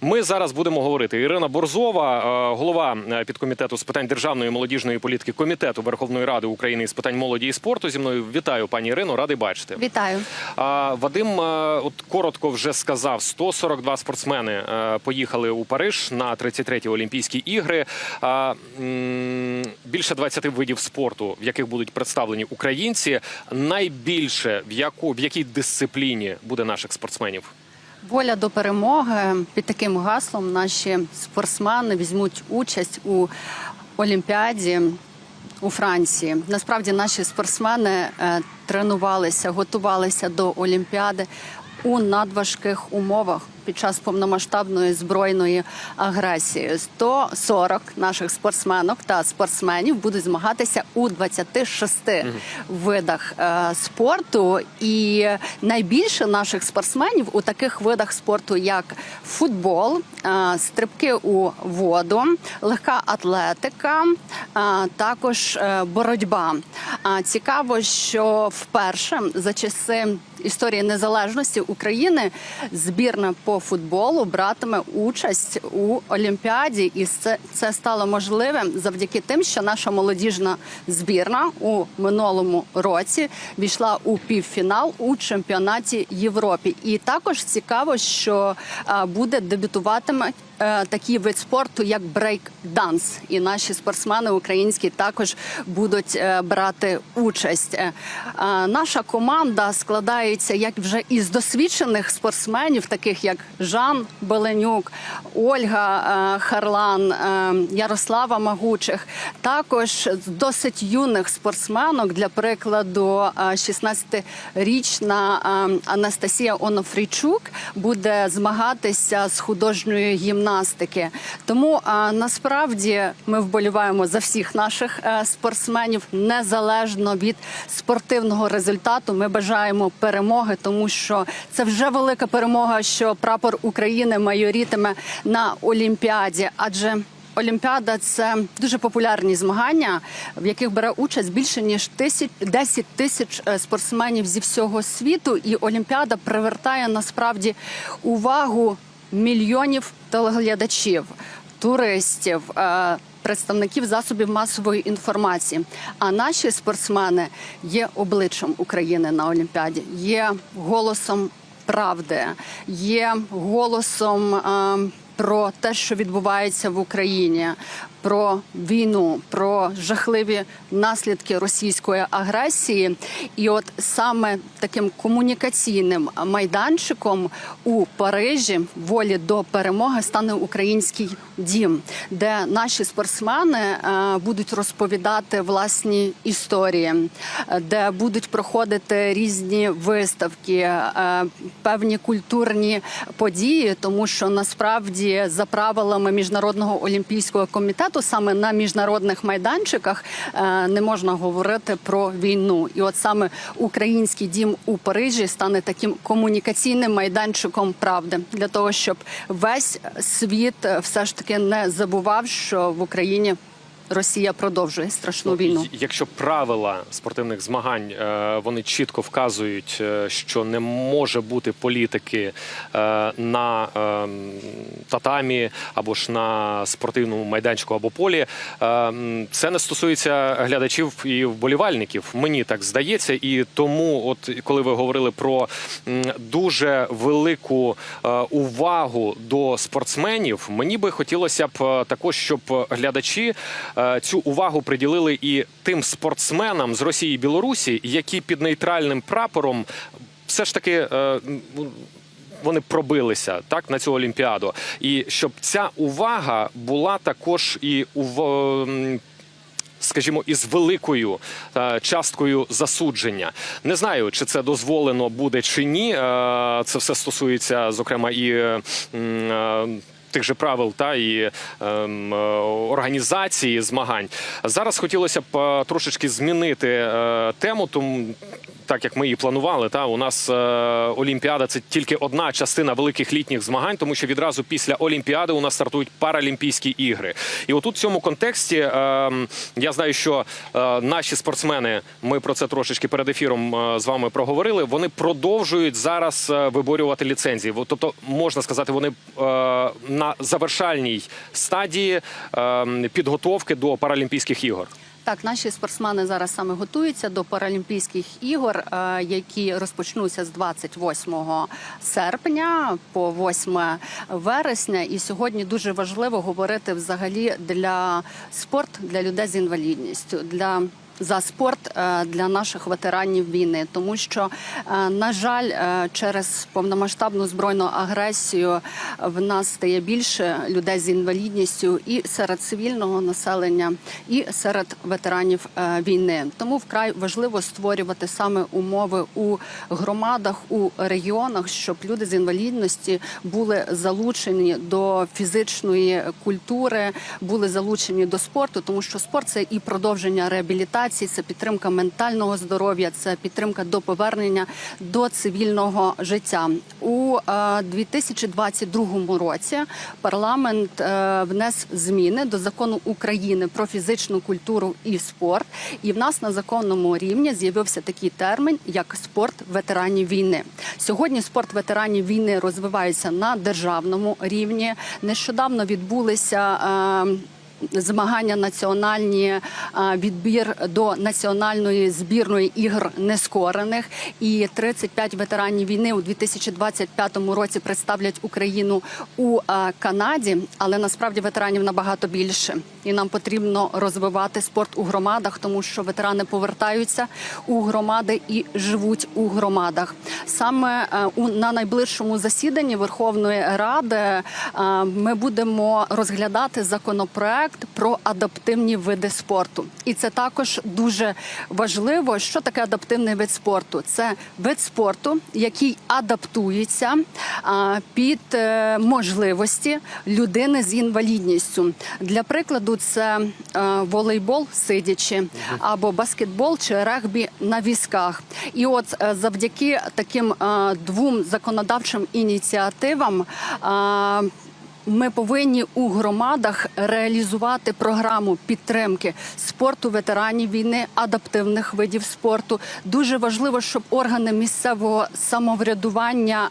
Ми зараз будемо говорити. Ірина Борзова, е, голова е, підкомітету з питань державної молодіжної політики комітету Верховної Ради України з питань молоді і спорту. Зі мною вітаю, пані Ірино. Радий бачити. Вітаю. Вадим, е, от коротко вже сказав: 142 спортсмени поїхали у Париж на 33-ті Олімпійські ігри. Більше 20 видів спорту, в яких будуть представлені українці. Найбільше в яку в якій дисципліні буде наших спортсменів? Воля до перемоги під таким гаслом наші спортсмени візьмуть участь у Олімпіаді у Франції. Насправді наші спортсмени е, тренувалися, готувалися до Олімпіади у надважких умовах. Під час повномасштабної збройної агресії 140 наших спортсменок та спортсменів будуть змагатися у 26 видах е, спорту. І найбільше наших спортсменів у таких видах спорту, як футбол, е, стрибки у воду, легка атлетика, е, також боротьба. Цікаво, що вперше за часи історії незалежності України збірна по футболу братиме участь у Олімпіаді, і це, це стало можливим завдяки тим, що наша молодіжна збірна у минулому році війшла у півфінал у чемпіонаті Європі. І також цікаво, що буде дебютуватиме. Е, Такий вид спорту, як брейк-данс, і наші спортсмени українські також будуть е, брати участь. Е, Наша команда складається як вже із досвідчених спортсменів, таких як Жан Беленюк, Ольга Харлан, Ярослава Магучих, також досить юних спортсменок. Для прикладу, е, 16-річна е, Анастасія Онофрійчук буде змагатися з художньої гімнастики. Тому насправді ми вболіваємо за всіх наших е, спортсменів незалежно від спортивного результату. Ми бажаємо перемоги, тому що це вже велика перемога, що прапор України майорітиме на Олімпіаді, адже Олімпіада це дуже популярні змагання, в яких бере участь більше ніж тисяч 10 тисяч е, спортсменів зі всього світу. І Олімпіада привертає насправді увагу мільйонів телеглядачів, туристів. е, Представників засобів масової інформації. А наші спортсмени є обличчям України на Олімпіаді, є голосом правди, є голосом е, про те, що відбувається в Україні, про війну, про жахливі наслідки російської агресії. І от саме таким комунікаційним майданчиком у Парижі волі до перемоги стане український дім, де наші спортсмени е, будуть розповідати власні історії, де будуть проходити різні виставки, е, певні культурні події, тому що насправді за правилами міжнародного олімпійського комітету саме на міжнародних майданчиках е, не можна говорити про війну. І от саме український дім у Парижі стане таким комунікаційним майданчиком правди для того, щоб весь світ е, все ж таки не забував, що в Україні. Росія продовжує страшну війну. Якщо правила спортивних змагань е, вони чітко вказують, е, що не може бути політики е, на е, татамі або ж на спортивному майданчику або полі, це не стосується глядачів і вболівальників. Мені так здається, і тому, от коли ви говорили про дуже велику увагу до спортсменів, мені би хотілося б також, щоб глядачі цю увагу приділили і тим спортсменам з Росії і Білорусі, які під нейтральним прапором все ж таки. е, Вони пробилися так на цю олімпіаду, і щоб ця увага була також і у скажімо, із великою е, часткою засудження. Не знаю, чи це дозволено буде чи ні. Е, Це все стосується, зокрема, і е, е, тих же правил та і ем, е, організації змагань. Зараз хотілося б е, трошечки змінити е, тему, тому так як ми і планували, та у нас е, Олімпіада це тільки одна частина великих літніх змагань, тому що відразу після Олімпіади у нас стартують Паралімпійські ігри. І отут в цьому контексті е, я знаю, що е, наші спортсмени, ми про це трошечки перед ефіром е, з вами проговорили. Вони продовжують зараз е, виборювати ліцензії. Тобто, можна сказати, вони е, на завершальній стадії е, підготовки до Паралімпійських ігор. Так, наші спортсмени зараз саме готуються до Паралімпійських ігор, е, які розпочнуться з 28 серпня по 8 вересня. І сьогодні дуже важливо говорити взагалі для спорт для людей з інвалідністю. для за спорт е, для наших ветеранів війни, тому що е, на жаль, е, через повномасштабну збройну агресію в нас стає більше людей з інвалідністю і серед цивільного населення, і серед ветеранів війни. Тому вкрай важливо створювати саме умови у громадах, у регіонах, щоб люди з інвалідності були залучені до фізичної культури, були залучені до спорту, тому що спорт це і продовження реабілітації, це підтримка ментального здоров'я, це підтримка до повернення до цивільного життя. У е, 2022 році парламент е, внес зміни до закону України про фізичну культуру і спорт. І в нас на законному рівні з'явився такий термін, як спорт ветеранів війни. Сьогодні спорт ветеранів війни розвивається на державному рівні. Нещодавно відбулися. Е, Змагання національні відбір до національної збірної ігор нескорених і 35 ветеранів війни у 2025 році представлять Україну у Канаді. Але насправді ветеранів набагато більше, і нам потрібно розвивати спорт у громадах, тому що ветерани повертаються у громади і живуть у громадах. Саме е, на найближчому засіданні Верховної Ради е, ми будемо розглядати законопроект про адаптивні види спорту, і це також дуже важливо. Що таке адаптивний вид спорту? Це вид спорту, який адаптується під е, можливості людини з інвалідністю. Для прикладу, це е, волейбол сидячи, або баскетбол чи регбі на візках. І от е, завдяки таким двом законодавчим ініціативам. Ми повинні у громадах реалізувати програму підтримки спорту ветеранів війни, адаптивних видів спорту. Дуже важливо, щоб органи місцевого самоврядування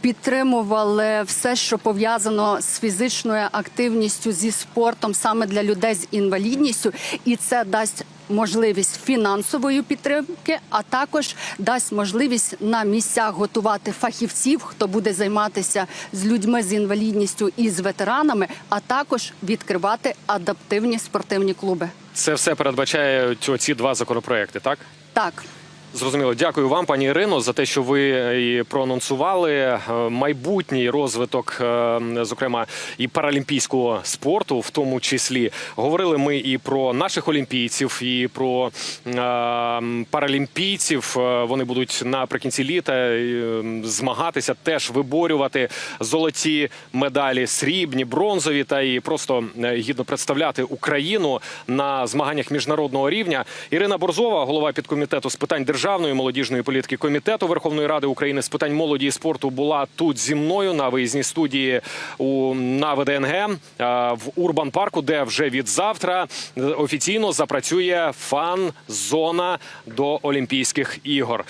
підтримували все, що пов'язано з фізичною активністю зі спортом саме для людей з інвалідністю, і це дасть можливість фінансової підтримки, а також дасть можливість на місцях готувати фахівців, хто буде займатися з людьми з інвалідністю і з ветеранами, а також відкривати адаптивні спортивні клуби. Це все передбачає ці два законопроекти, так? Так. Зрозуміло, дякую вам, пані Ірино, за те, що ви і проанонсували е, майбутній розвиток, е, зокрема, і паралімпійського спорту, в тому числі говорили ми і про наших олімпійців, і про е, паралімпійців. Вони будуть наприкінці літа змагатися, теж виборювати золоті медалі, срібні, бронзові, та і просто гідно представляти Україну на змаганнях міжнародного рівня. Ірина Борзова, голова підкомітету з питань державної молодіжної політики комітету Верховної Ради України з питань молоді і спорту, була тут зі мною на виїзній студії у на ВДНГ в Урбан Парку, де вже від завтра офіційно запрацює фан-зона до Олімпійських ігор.